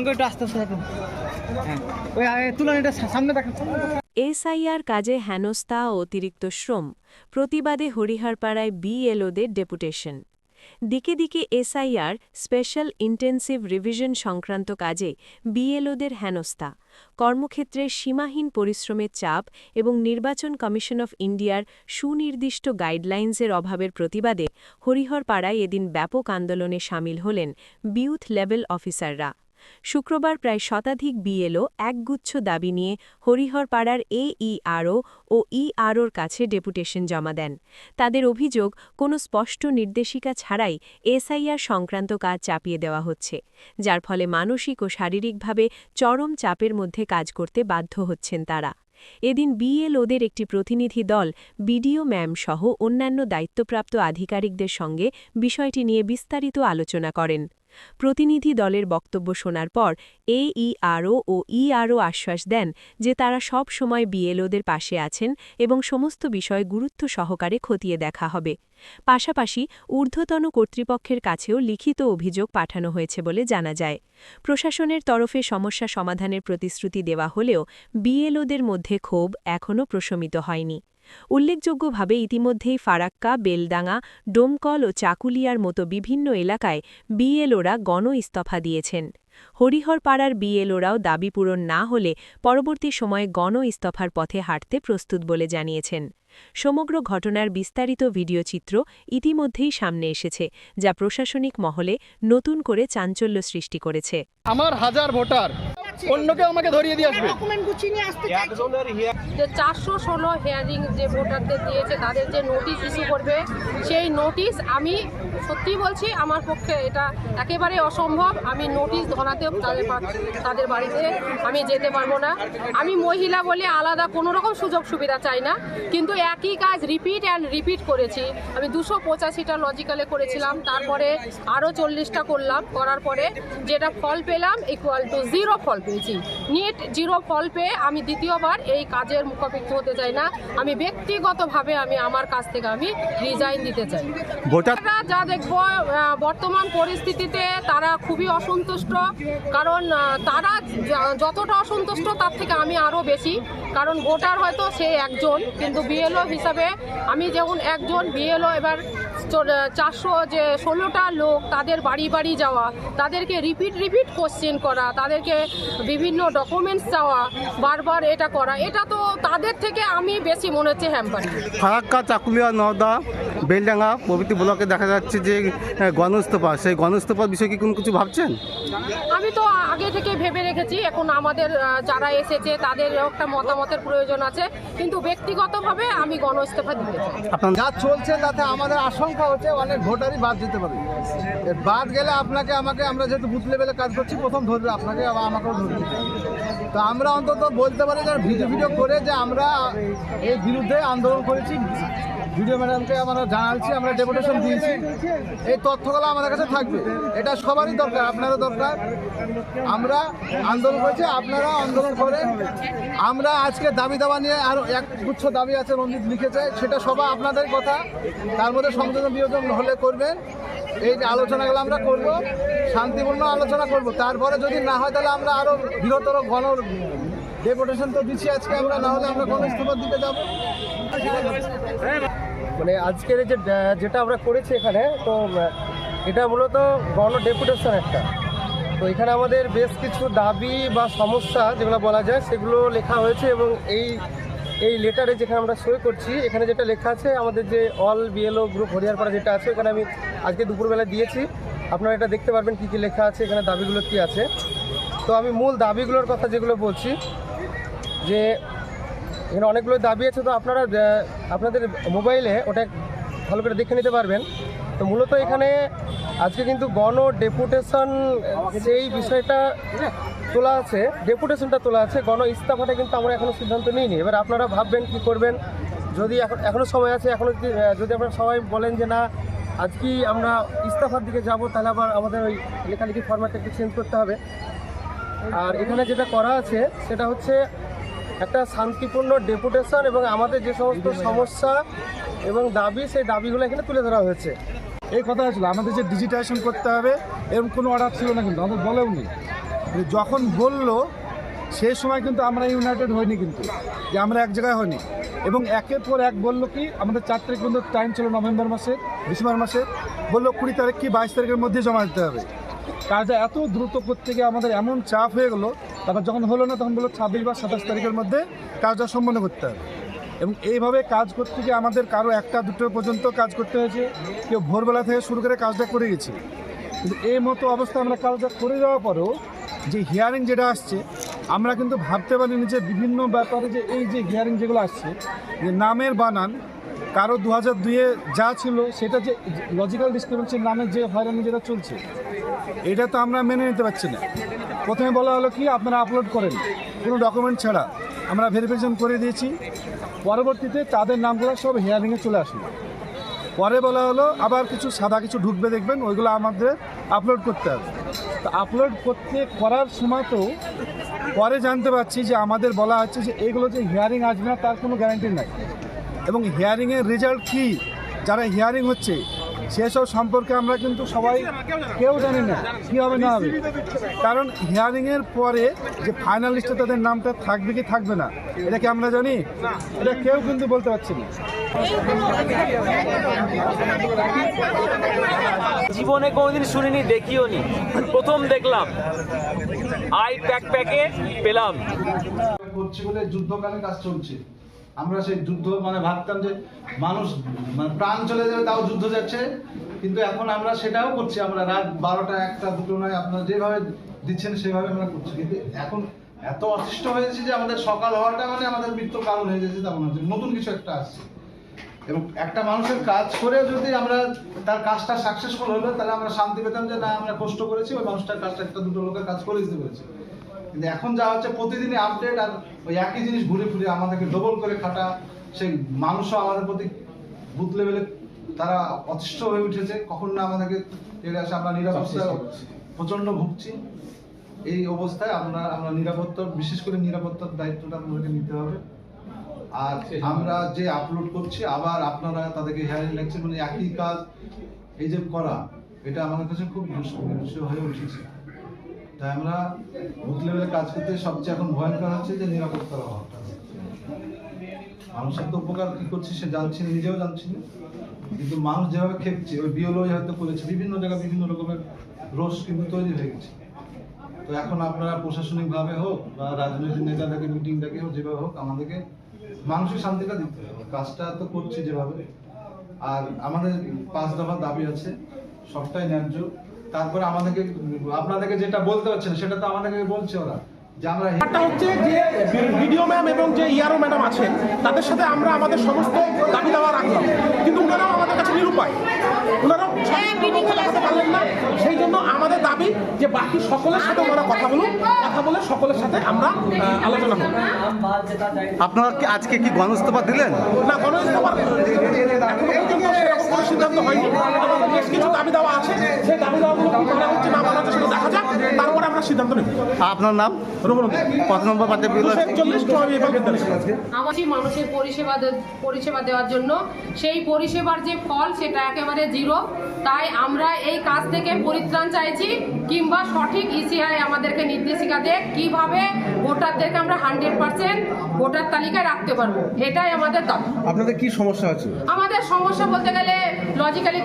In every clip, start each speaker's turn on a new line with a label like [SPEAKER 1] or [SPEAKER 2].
[SPEAKER 1] অঙ্ক একটু আস্তে আস্তে।
[SPEAKER 2] এসআইআর কাজে হেনস্থা ও অতিরিক্ত শ্রম প্রতিবাদে হরিহরপাড়ায় বিএলওদের ডেপুটেশন। দিকে দিকে এসআইআর স্পেশাল ইন্টেন্সিভ রিভিশন সংক্রান্ত কাজে বিএলওদের হেনস্থা কর্মক্ষেত্রে সীমাহীন পরিশ্রমের চাপ এবং নির্বাচন কমিশন অফ ইন্ডিয়ার সুনির্দিষ্ট গাইডলাইন্সের অভাবের প্রতিবাদে হরিহরপাড়ায় এদিন ব্যাপক আন্দোলনে সামিল হলেন বিউথ লেভেল অফিসাররা। শুক্রবার প্রায় শতাধিক বিএলও একগুচ্ছ দাবি নিয়ে হরিহরপাড়ার এইআরও ও ইআরওর কাছে ডেপুটেশন জমা দেন। তাদের অভিযোগ, কোনো স্পষ্ট নির্দেশিকা ছাড়াই এসআইআর সংক্রান্ত কাজ চাপিয়ে দেওয়া হচ্ছে, যার ফলে মানসিক ও শারীরিকভাবে চরম চাপের মধ্যে কাজ করতে বাধ্য হচ্ছেন তারা। এদিন বিএলওদের একটি প্রতিনিধি দল বিডিও ম্যাম সহ অন্যান্য দায়িত্বপ্রাপ্ত আধিকারিকদের সঙ্গে বিষয়টি নিয়ে বিস্তারিত আলোচনা করেন। প্রতিনিধি দলের বক্তব্য শোনার পর এইআরও ও ইআরও আশ্বাস দেন যে তারা সব সময় বিএলওদের পাশে আছেন এবং সমস্ত বিষয় গুরুত্ব সহকারে খতিয়ে দেখা হবে। পাশাপাশি ঊর্ধ্বতন কর্তৃপক্ষের কাছেও লিখিত অভিযোগ পাঠানো হয়েছে বলে জানা যায়। প্রশাসনের তরফে সমস্যা সমাধানের প্রতিশ্রুতি দেওয়া হলেও বিএলওদের মধ্যে ক্ষোভ এখনও প্রশমিত হয়নি। উল্লেখযোগ্যভাবে ইতিমধ্যেই ফারাক্কা, বেলডাঙ্গা, ডোমকল ও চাকুলিয়ার মতো বিভিন্ন এলাকায় বিএলওরা গণ ইস্তফা দিয়েছেন। হরিহরপাড়ার বিএলওরাও দাবি পূরণ না হলে পরবর্তী সময়ে গণ ইস্তফার পথে হাঁটতে প্রস্তুত বলে জানিয়েছেন। সমগ্র ঘটনার বিস্তারিত ভিডিওচিত্র ইতিমধ্যেই সামনে এসেছে, যা প্রশাসনিক মহলে নতুন করে চাঞ্চল্য সৃষ্টি করেছে।
[SPEAKER 3] আমার হাজার ভোটার অন্য কেউ আমাকে ধরিয়ে দিয়ে আসবে।
[SPEAKER 4] যে চারশো ষোলো হেয়ারিং যে ভোটারদের দিয়েছে তাদের যে নোটিশ ইস্যু করবে সেই নোটিশ আমি সত্যি বলছি আমার পক্ষে এটা একেবারে অসম্ভব। আমি নোটিশ ধরাতেও তাদের তাদের বাড়িতে আমি যেতে পারব না। আমি মহিলা বলে আলাদা কোনো রকম সুযোগ সুবিধা চাই না। কিন্তু একই কাজ রিপিট অ্যান্ড রিপিট করেছি। আমি দুশো পঁচাশিটা লজিক্যালে করেছিলাম। তারপরে আরও চল্লিশটা করলাম। করার পরে যেটা ফল পেলাম ইকুয়াল টু জিরো ফল পেয়েছি। নেট জিরো ফল পেয়ে আমি দ্বিতীয়বার এই কাজের মুখোমুখি হতে চাই না। আমি ব্যক্তিগতভাবে আমি আমার কাছ থেকে আমি রিজাইন দিতে চাই। ভোটাররা যা দেখব বর্তমান পরিস্থিতিতে তারা খুবই অসন্তুষ্ট। কারণ তারা যতটা অসন্তুষ্ট তার থেকে আমি আরও বেশি। কারণ ভোটার হয়তো সে একজন কিন্তু বিএলও হিসাবে আমি যেমন একজন বিএলও এবার চারশো যে ষোলোটা লোক তাদের বাড়ি বাড়ি যাওয়া, তাদেরকে রিপিট রিপিট কোশ্চেন করা, তাদেরকে বিভিন্ন ডকুমেন্টস চাওয়া, বারবার এটা করা। এটা তো তাদের থেকে আমি বেশি মনে হচ্ছে হ্যাম্পার
[SPEAKER 3] ফারাক্কা, চাকুলিয়া, নওদা বেলডাঙ্গা প্রভৃতি ব্লকে দেখা যাচ্ছে যে আহ, গণস্তফা সেই গণস্তফার বিষয়ে কি কোনো কিছু ভাবছেন?
[SPEAKER 4] আমি তো আগে থেকে ভেবে রেখেছি এখন আমাদের যারা এসেছে তাদের একটা মতামতের প্রয়োজন আছে। কিন্তু ব্যক্তিগতভাবে আমি গণ ইস্তফা দিতে চাই।
[SPEAKER 3] আপনার
[SPEAKER 5] যা চলছে তাতে আমাদের আশঙ্কা হচ্ছে অনেক ভোটারই বাদ যেতে পারে। বাদ গেলে আপনাকে আমাকে আমরা যেহেতু বুথ লেভেলে কাজ করছি প্রথম ধরবে আপনাকে আবার আমাকেও ধরবে। তো আমরা অন্তত বলতে পারি যে ভিডিও ভিডিও করে যে আমরা এর বিরুদ্ধে আন্দোলন করেছি। ভিডিও ম্যাডামকে আমরা জানাচ্ছি, আমরা ডেপুটেশন দিয়েছি। এই তথ্যগুলো আমাদের কাছে থাকবে। এটা সবারই দরকার, আপনারও দরকার। আমরা আন্দোলন করেছি আপনারা আন্দোলন করেন। আমরা আজকে দাবি দাবা নিয়ে আরও এক গুচ্ছ দাবি আছে রঞ্জিত লিখেছে, সেটা সবাই আপনাদের কথা। তার মধ্যে সংযোজন বিয়োজন হলে করবেন। এই যে আলোচনাগুলো আমরা করব, শান্তিপূর্ণ আলোচনা করব। তারপরে যদি না হয়, তাহলে আমরা আরও বৃহত্তর গণ ডেপুটেশন তো দিচ্ছি আজকে আমরা, না হলে আমরা ইস্তফার দিকে যাব।
[SPEAKER 6] মানে আজকের যে যেটা আমরা করেছি এখানে, তো এটা মূলত গণ ডেপুটেশন একটা। তো এখানে আমাদের বেশ কিছু দাবি বা সমস্যা যেগুলো বলা যায়, সেগুলো লেখা হয়েছে এবং এই এই লেটারে যেখানে আমরা সই করছি, এখানে যেটা লেখা আছে, আমাদের যে অল বিএলও গ্রুপ হরিয়ারপাড়া যেটা আছে, ওখানে আমি আজকে দুপুরবেলা দিয়েছি। আপনারা এটা দেখতে পারবেন কী কী লেখা আছে, এখানে দাবিগুলো কী আছে। তো আমি মূল দাবিগুলোর কথা যেগুলো বলছি যে এখানে অনেকগুলো দাবি আছে, তো আপনারা আপনাদের মোবাইলে ওটা ভালো করে দেখে নিতে পারবেন। তো মূলত এখানে আজকে কিন্তু গণ ডেপুটেশন সেই বিষয়টা তোলা আছে, ডেপুটেশনটা তোলা আছে, গণ ইস্তফাটা কিন্তু আমরা এখনও সিদ্ধান্ত নিইনি। এবার আপনারা ভাববেন কি করবেন? যদি এখন এখনও সময় আছে এখনও যদি যদি আপনারা সবাই বলেন যে না, আজকেই আমরা ইস্তফার দিকে যাব, তাহলে আবার আমাদের ওই লেখালেখি ফরম্যাটটা একটু চেঞ্জ করতে হবে। আর এখানে যেটা করা আছে, সেটা হচ্ছে একটা শান্তিপূর্ণ ডেপুটেশন এবং আমাদের যে সমস্ত সমস্যা এবং দাবি, সেই দাবিগুলো এখানে তুলে ধরা হয়েছে।
[SPEAKER 5] এই কথা ছিল, আমাদের যে ডিজিটাইজেশন করতে হবে এরকম কোনো অর্ডার ছিল না কিন্তু, আমাদের বলেও নি যখন বলল, সেই সময় কিন্তু আমরা ইউনাইটেড হইনি কিন্তু, যে আমরা এক জায়গায় হইনি। এবং একের পর এক বলল কি, আমাদের চার তারিখ পর্যন্ত টাইম ছিল নভেম্বর মাসে, ডিসেম্বর মাসে। বলল কুড়ি তারিখ কি বাইশ তারিখের মধ্যে জমা দিতে হবে। কাজটা এত দ্রুত করতে গিয়ে আমাদের এমন চাপ হয়ে গেলো তারপর যখন হলো না, তখন বলল ছাব্বিশ বা সাতাশ তারিখের মধ্যে কাজটা সম্পন্ন করতে হবে। এবং এইভাবে কাজ করতে গিয়ে আমাদের কারও একটা, দুটো পর্যন্ত কাজ করতে হয়েছে। কেউ ভোরবেলা থেকে শুরু করে কাজটা করে গেছি। কিন্তু এই মতো অবস্থা আমরা কাজটা করে যাওয়ার পরেও যে হিয়ারিং যেটা আসছে, আমরা কিন্তু ভাবতে পারিনি যে বিভিন্ন ব্যাপারে যে এই যে হিয়ারিং যেগুলো আসছে, যে নামের বানান, কারও দু হাজার দুইয়ে যা ছিল সেটা যে লজিক্যাল ডিসক্রিপেন্সির নামে যে হয়রানি যেটা চলছে, এটা তো আমরা মেনে নিতে পারছি না। প্রথমে বলা হলো কি, আপনারা আপলোড করেন। কোনো ডকুমেন্ট ছাড়া। আমরা ভেরিফিকেশন করে দিয়েছি। পরবর্তীতে তাদের নামগুলো সব হিয়ারিংয়ে চলে আসলো। পরে বলা হলো আবার কিছু সাদা কিছু ঢুকবে দেখবেন, ওইগুলো আমাদের আপলোড করতে হবে। তো আপলোড করতে করার সময় তো পরে জানতে পারছি যে আমাদের বলা হচ্ছে যে এইগুলো যে হিয়ারিং আসবে না, তার কোনো গ্যারান্টি নাই। এবং হিয়ারিংয়ের রেজাল্ট কী? যারা হিয়ারিং হচ্ছে সেসব সম্পর্কে আমরা কিন্তু সবাই কেউ জানি না কী হবে না হবে। কারণ হিয়ারিংয়ের পরে যে ফাইনাল লিস্টে তাদের নামটা থাকবে কি থাকবে না এটা কি আমরা জানি? এটা কেউ কিন্তু বলতে পারছি না।
[SPEAKER 7] জীবনে কোনোদিন শুনিনি দেখিও নি। প্রথম দেখলাম। আই প্যাক প্যাকে পেলাম।
[SPEAKER 5] করছি বলে যুদ্ধকালে কাজ চলছে। আমরা সেই যুদ্ধ মানে ভাবতাম যে মানুষ মানে প্রাণ চলে যাবে তাও যুদ্ধ যাচ্ছে, কিন্তু এখন আমরা সেটাও করছি, আমরা রাত বারোটা, একটা, দুটো নয়, আপনারা যেভাবে দিচ্ছেন সেভাবে আমরা করছি। কিন্তু এখন এত অতিষ্ঠ হয়েছে যে আমাদের সকাল হওয়াটা মানে আমাদের মৃত্যুর কারণ হয়ে যাচ্ছে তেমন হচ্ছে নতুন কিছু একটা আসছে। এবং একটা মানুষের কাজ করে যদি আমরা তার কাজটা সাকসেসফুল হলো, তাহলে আমরা শান্তি পেতাম যে না, আমরা কষ্ট করেছি, ওই মানুষটার কাজটা একটা দুটো লোকের কাজ করে দিতে পেরেছি। কিন্তু এখন যা হচ্ছে প্রতিদিনই আপডেট আর ওই একই জিনিস ঘুরে ফিরে আমাদেরকে ডবল করে খাটা সেই মানুষও আমাদের প্রতি বুথ লেভেলে তারা অতিষ্ঠ হয়ে উঠেছে। কখন না আমাদেরকে তেড়ে আসে আমরা নিরাপত্তা প্রচণ্ড ভুগছি। এই অবস্থায় আমরা আমরা নিরাপত্তা বিশেষ করে নিরাপত্তার দায়িত্বটা আমাদেরকে নিতে হবে। আর আমরা যে আপলোড করছি আবার আপনারা তাদেরকে হেয়ারিং লেকচার মানে একই কাজ এই যে করা এটা আমাদের কাছে খুব দুষ্কর বিষয় হয়ে উঠেছে। তাই আমরা বুথ লেভেলে কাজ করতে সবচেয়ে এখন ভয়ঙ্কর হচ্ছে যে নিরাপত্তার অভাবটা মানুষের তো উপকার কি করছে সে জানছি নিজেও জানছি না। কিন্তু মানুষ যেভাবে খেপছে, ওই বিওলো হয়তো করেছে, বিভিন্ন জায়গায় বিভিন্ন রকমের রোষ কিন্তু তৈরি হয়ে গেছে। তো এখন আপনারা প্রশাসনিকভাবে হোক বা রাজনৈতিক নেতাদেরকে মিটিং ডাকে হোক, যেভাবে হোক, আমাদেরকে মানসিক শান্তিটা দিতে হবে। কাজটা তো করছি যেভাবে। আর আমাদের পাঁচ দফা দাবি আছে, সবটাই ন্যায্য। তারপরে আমাদেরকে আপনাদেরকে যেটা বলতে হচ্ছে না সেটা তো আমাদেরকে বলছে ওরা
[SPEAKER 8] ব্যাপারটা হচ্ছে যে ভিডিও ম্যাম এবং যে ইয়ারও ম্যাডাম আছেন তাদের সাথে আমরা আমাদের সমস্ত দাবি দাওয়া রাখলাম কিন্তু ওনারাও আমাদের কাছে নিরুপায় ওনারাও পারলেন না সেই জন্য আমাদের দাবি যে বাকি সকলের সাথে ওনারা কথা বলুন কথা বলে সকলের সাথে আমরা আলোচনা করব
[SPEAKER 3] আপনারা আজকে কি গণস্তফা দিলেন
[SPEAKER 8] না এখনও পর্যন্ত কোনো সিদ্ধান্ত হয়নি। এবং বেশ কিছু দাবি দাওয়া আছে। সেই দাবি দাওয়াগুলো হচ্ছে না হচ্ছে সেটা দেখা যাক। তারপরে আমরা সিদ্ধান্ত নেব।
[SPEAKER 3] আপনার নাম? কত নম্বর
[SPEAKER 4] আমাদের মানুষের পরিষেবা দে- পরিষেবা দেওয়ার জন্য। সেই পরিষেবার যে ফল সেটা একেবারে জিরো। তাই আমরা এই কাজ থেকে পরিত্রাণ চাইছি কিংবা সঠিক ইসিআই আমাদেরকে নির্দেশিকা দেয় কীভাবে ভোটারদেরকে আমরা হান্ড্রেড পার্সেন্ট ভোটার তালিকায় রাখতে পারব। এটাই আমাদের দাবি।
[SPEAKER 5] আপনাদের কি সমস্যা আছে?
[SPEAKER 4] আমাদের সমস্যা বলতে গেলে লজিক্যালি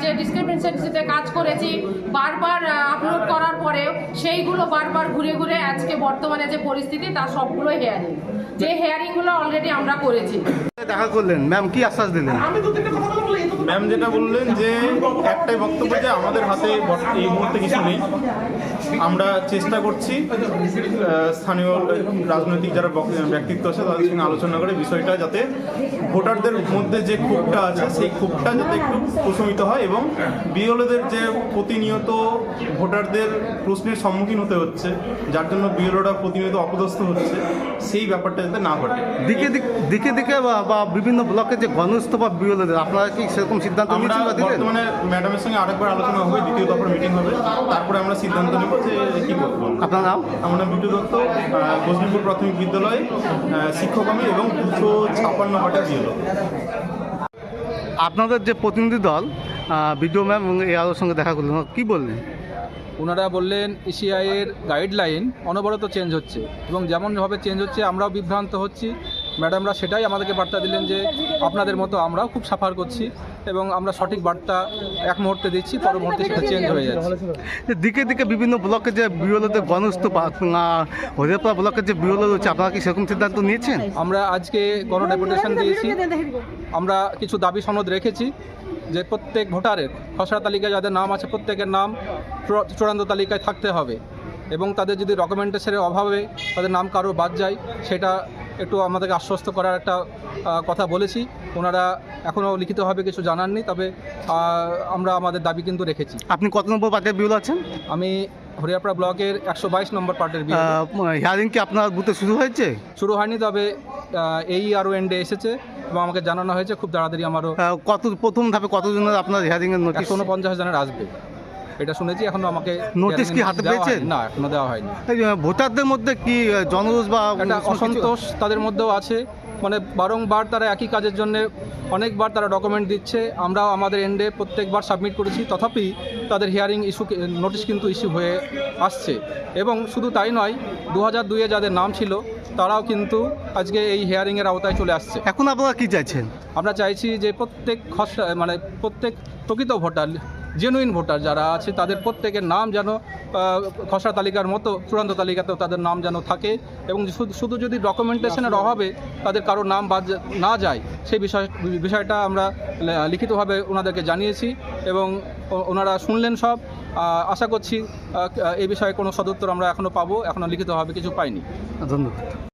[SPEAKER 4] যে ডিসক্রিপেন্সিতে কাজ করেছি বারবার আপলোড করার পরেও সেইগুলো বারবার ঘুরে ঘুরে আজকে বর্তমানে যে পরিস্থিতি তার সবগুলোই হেয়ারিং যে হেয়ারিংগুলো অলরেডি আমরা করেছি।
[SPEAKER 3] দেখা করলেন। ম্যাম কি আশ্বাস দিলেন?
[SPEAKER 8] আমি দু তিনটে কথা বলি
[SPEAKER 9] ম্যাম যেটা বললেন যে একটাই বক্তব্য যে আমাদের হাতে এই মুহূর্তে কিছু নেই। আমরা চেষ্টা করছি স্থানীয় রাজনৈতিক যারা ব্যক্তিত্ব আছে তাদের সঙ্গে আলোচনা করে বিষয়টা যাতে ভোটারদের মধ্যে যে ক্ষোভটা আছে, সেই ক্ষোভটা যাতে একটু প্রশমিত হয় এবং বিএলওদের যে প্রতিনিয়ত ভোটারদের প্রশ্নের সম্মুখীন হতে হচ্ছে, যার জন্য বিএলওরা প্রতিনিয়ত অপদস্থ হচ্ছে সেই ব্যাপারটা যাতে না ঘটে।
[SPEAKER 3] দিকে দিক- দিকে দিকে বা- বা বিভিন্ন ব্লকে যে গণস্তফা বিরোধী আপনারা কি সেরকম সিদ্ধান্ত
[SPEAKER 9] আমরা
[SPEAKER 3] বা
[SPEAKER 9] বর্তমানে ম্যাডামের সঙ্গে আরেকবার আলোচনা হবে দ্বিতীয় দফার মিটিং হবে তারপরে আমরা সিদ্ধান্ত নেব যে কি করব
[SPEAKER 3] আপনার নাম?
[SPEAKER 9] আমার নাম বিটু দত্ত কোচবিপুর প্রাথমিক বিদ্যালয় শিক্ষক আমি এবং দুশো ছাপ্পান্ন পাটা দিল
[SPEAKER 3] আপনাদের যে প্রতিনিধি দল বিডিও ম্যাম এবং এআরওর সঙ্গে দেখা করলেন কি বললেন?
[SPEAKER 10] ওনারা বললেন ইসিআইয়ের গাইডলাইন অনবরত চেঞ্জ হচ্ছে এবং যেমনভাবে চেঞ্জ হচ্ছে আমরাও বিভ্রান্ত হচ্ছি। ম্যাডামরা সেটাই আমাদেরকে বার্তা দিলেন যে আপনাদের মতো আমরাও খুব সাফার করছি এবং আমরা সঠিক বার্তা এক মুহূর্তে দিচ্ছি পর মুহূর্তে সেটা চেঞ্জ হয়ে যাচ্ছে।
[SPEAKER 3] দিকে দিকে বিভিন্ন ব্লকে যে বিওলোদের গণস্তূপা হরিয়ারপাড়া ব্লকের যে বিওলো রয়েছে আপনারা কি সেরকম সিদ্ধান্ত নিয়েছেন?
[SPEAKER 10] আমরা আজকে গণ ডেপুটেশন দিয়েছি। আমরা কিছু দাবি সনদ রেখেছি। যে প্রত্যেক ভোটারের খসড়া তালিকায় যাদের নাম আছে প্রত্যেকের নাম চূড়া- চূড়ান্ত তালিকায় থাকতে হবে। এবং তাদের যদি ডকুমেন্টেশনের অভাবে তাদের নাম কারও বাদ যায় সেটা একটু আমাদেরকে আশ্বস্ত করার একটা কথা বলেছি। ওনারা এখনও লিখিতভাবে কিছু জানাননি তবে আমরা আমাদের দাবি কিন্তু রেখেছি।
[SPEAKER 3] আপনি কত নম্বর পার্টির বিওলো আছেন?
[SPEAKER 10] আমি হরিয়াপড়া ব্লকের একশো বাইশ নম্বর পার্টের
[SPEAKER 3] হিয়ারিং কি আপনার বুথে শুরু হয়েছে?
[SPEAKER 10] শুরু হয়নি তবে এই আরও এন্ডে এসেছে। এবং আমাকে জানানো হয়েছে খুব তাড়াতাড়ি আমারও
[SPEAKER 3] কত প্রথম ধাপে কতজনের আপনার হিয়ারিংয়ের নোটিশ
[SPEAKER 10] উনপঞ্চাশ জনের আসবে। এটা শুনেছি এখনও আমাকে
[SPEAKER 3] নোটিশ কি হাতে
[SPEAKER 10] দেওয়া
[SPEAKER 3] পেয়েছেন?
[SPEAKER 10] না এখনও দেওয়া হয়নি।
[SPEAKER 3] ভোটারদের মধ্যে কি জনরোষ বা
[SPEAKER 10] একটা অসন্তোষ তাদের মধ্যেও আছে। মানে বারংবার তারা একই কাজের জন্য অনেকবার তারা ডকুমেন্ট দিচ্ছে। আমরাও আমাদের এন্ডে প্রত্যেকবার সাবমিট করেছি। তথাপি তাদের হিয়ারিং ইস্যু নোটিশ কিন্তু ইস্যু হয়ে আসছে। এবং শুধু তাই নয় দু হাজার দুইয়ে যাদের নাম ছিল তারাও কিন্তু আজকে এই হিয়ারিংয়ের আওতায় চলে আসছে।
[SPEAKER 3] এখন আপনারা কি চাইছেন?
[SPEAKER 10] আমরা চাইছি যে প্রত্যেক খসড়া মানে প্রত্যেক প্রকৃত ভোটার জেনুইন ভোটার যারা আছে তাদের প্রত্যেকের নাম যেন খসড়া তালিকার মতো চূড়ান্ত তালিকাতেও তাদের নাম যেন থাকে এবং শুধু যদি ডকুমেন্টেশনের অভাবে তাদের কারও নাম বাদ না যায় সেই বিষয় বিষয়টা আমরা লিখিতভাবে ওনাদেরকে জানিয়েছি এবং ওনারা শুনলেন সব। আশা করছি এই বিষয়ে কোনো সদুত্তর আমরা এখনও পাবো এখনও লিখিতভাবে কিছু পাইনি।
[SPEAKER 3] ধন্যবাদ।